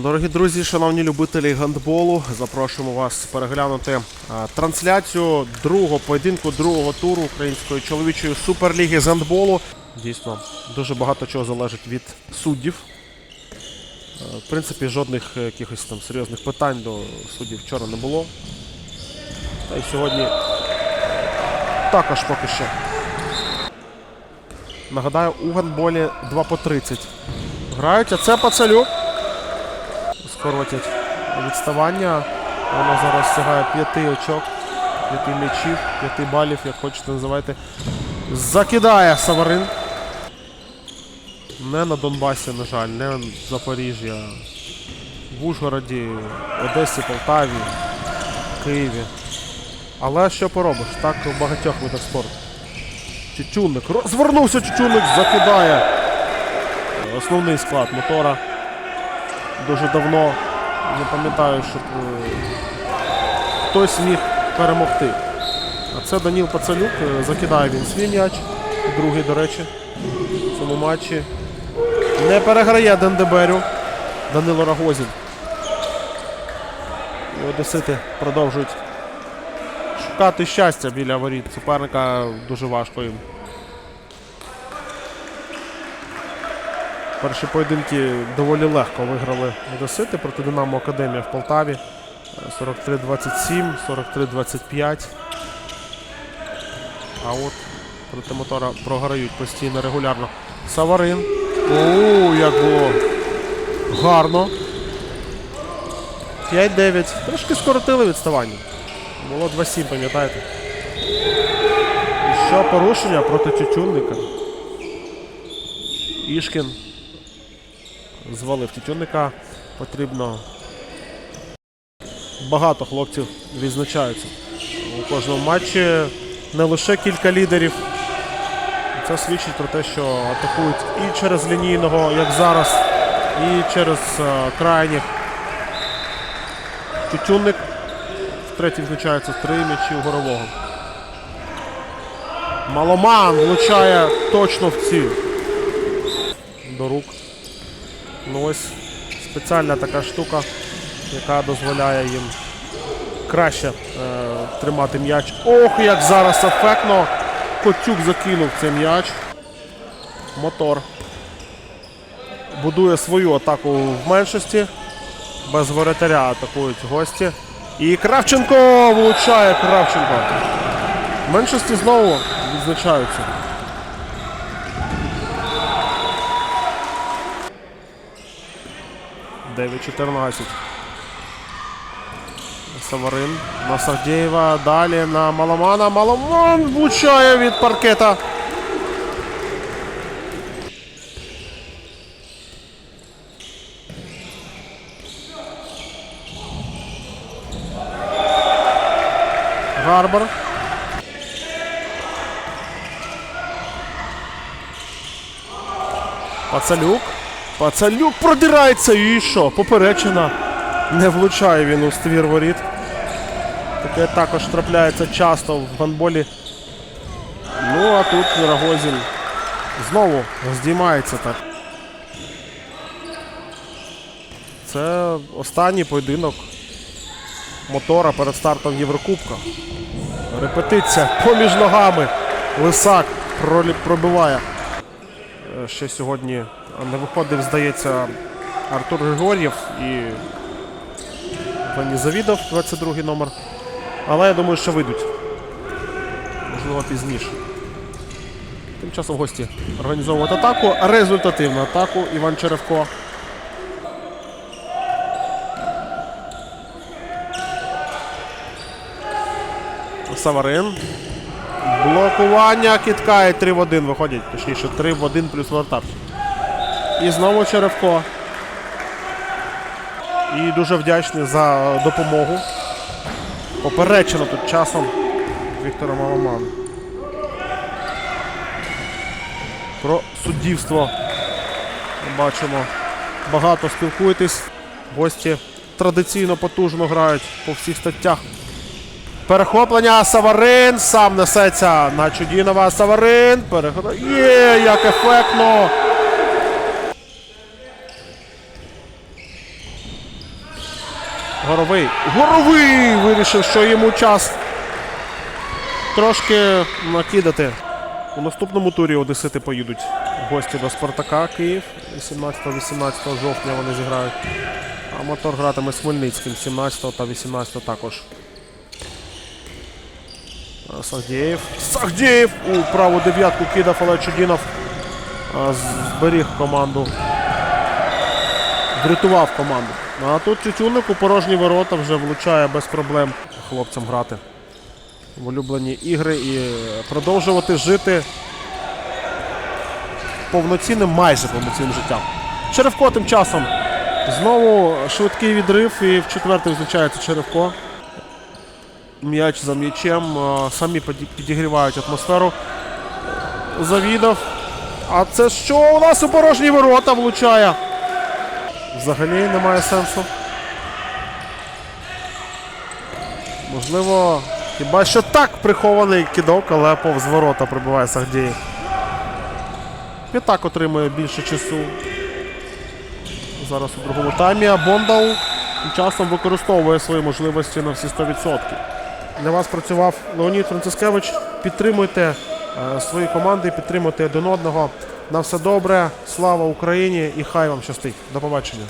Дорогі друзі, шановні любителі гандболу, запрошуємо вас переглянути трансляцію другого поєдинку другого туру української чоловічої суперліги з гандболу. Дійсно, дуже багато чого залежить від суддів. Е, В принципі, жодних е, якихось там серйозних питань до суддів вчора не було. Та й сьогодні також поки що. Нагадаю, у гандболі 2 по 30 грають, а це Пацалюк скоротять відставання. Воно зараз сягає п'яти очок, п'яти м'ячів, п'яти балів, як хочете називайте. Закидає Саварин. Не на Донбасі, на жаль, не в Запоріжжі, а в Ужгороді, Одесі, Полтаві, Києві. Але що поробиш? Так у багатьох видах спорту. Чучунник. Розвернувся Чучунник, закидає. Основний склад мотора дуже давно не пам'ятаю, щоб е, хтось міг перемогти. А це Даніл Пацалюк. е, Закидає він свій м'яч. Другий, до речі, в цьому матчі. Не переграє Дендеберю. Данило Рагозін. І Одесити продовжують шукати щастя біля воріт. Суперника дуже важко їм. Перші поєдинки доволі легко виграли Одесити проти Динамо Академія в Полтаві. Е, 43-27, 43-25. А от проти мотора програють постійно регулярно. Саварин. О, як було гарно. 5-9. Трошки скоротили відставання. Було 2-7, пам'ятаєте? І що порушення проти Чучунника. Ішкін звалив Тютюнника. Потрібно. Багато хлопців відзначаються у кожному матчі. Не лише кілька лідерів. Це свідчить про те, що атакують і через лінійного, як зараз, і через е, крайніх. Тютюнник втретє відзначається три м'ячі горового. Маломан влучає точно в ціль. До рук. Ну ось спеціальна така штука, яка дозволяє їм краще е, тримати м'яч. Ох, як зараз ефектно. Котюк закинув цей м'яч. Мотор. Будує свою атаку в меншості. Без воротаря атакують гості. І Кравченко влучає Кравченко. В меншості знову відзначаються. Дев'ять 14. Саварин на Савдєєва. Далі на Маламана. Маламан влучає від паркета. Гарбар. Пацалюк. Пацалюк продирається і що? Поперечина. Не влучає він у ствір воріт. Таке також трапляється часто в гандболі. Ну, а тут Рогозін знову здіймається так. Це останній поєдинок мотора перед стартом Єврокубка. Репетиція поміж ногами. Лисак пробиває. Е, Ще сьогодні не виходив, здається, Артур Григор'єв і Пані Завідов, 22 номер. Але я думаю, що вийдуть. Можливо, пізніше. Тим часом гості організовують атаку. Результативну атаку. Іван Черевко. Саварин. Блокування кіткає 3 в 1 виходять. Точніше, 3 в 1 плюс вратар. І знову Черевко. І дуже вдячний за допомогу. Поперечено тут часом Віктора Маламана. Про суддівство бачимо. Багато спілкуєтесь. Гості традиційно потужно грають по всіх статтях. Перехоплення Саварин. Сам несеться на Чудінова. Саварин. Переход... Є, як ефектно. Горовий. Горовий! Вирішив, що йому час трошки накидати. У наступному турі Одесити поїдуть гості до Спартака Київ. 17-18 жовтня вони зіграють. А мотор гратиме з Хмельницьким 17 та 18 також. Сагдєєв. Сагдєєв! У праву дев'ятку кидав, але Чудінов зберіг команду. Врятував команду. А тут Тютюник у порожні ворота вже влучає без проблем хлопцям грати в улюблені ігри і продовжувати жити повноцінним, майже повноцінним життям. Черевко тим часом знову швидкий відрив і в четвертий визначається Черевко. М'яч за м'ячем. Самі підігрівають атмосферу. Завідав. А це що у нас у порожні ворота влучає? Взагалі немає сенсу. Можливо, хіба що так прихований кидок, але повз ворота прибуває Сагдієв. П'ятак отримує більше часу. Зараз у другому таймі, а Бондау тим часом використовує свої можливості на всі 100%. Для вас працював Леонід Францискевич. Підтримуйте е, свої команди, підтримуйте один одного. На все добре. Слава Україні і хай вам щастить. До побачення.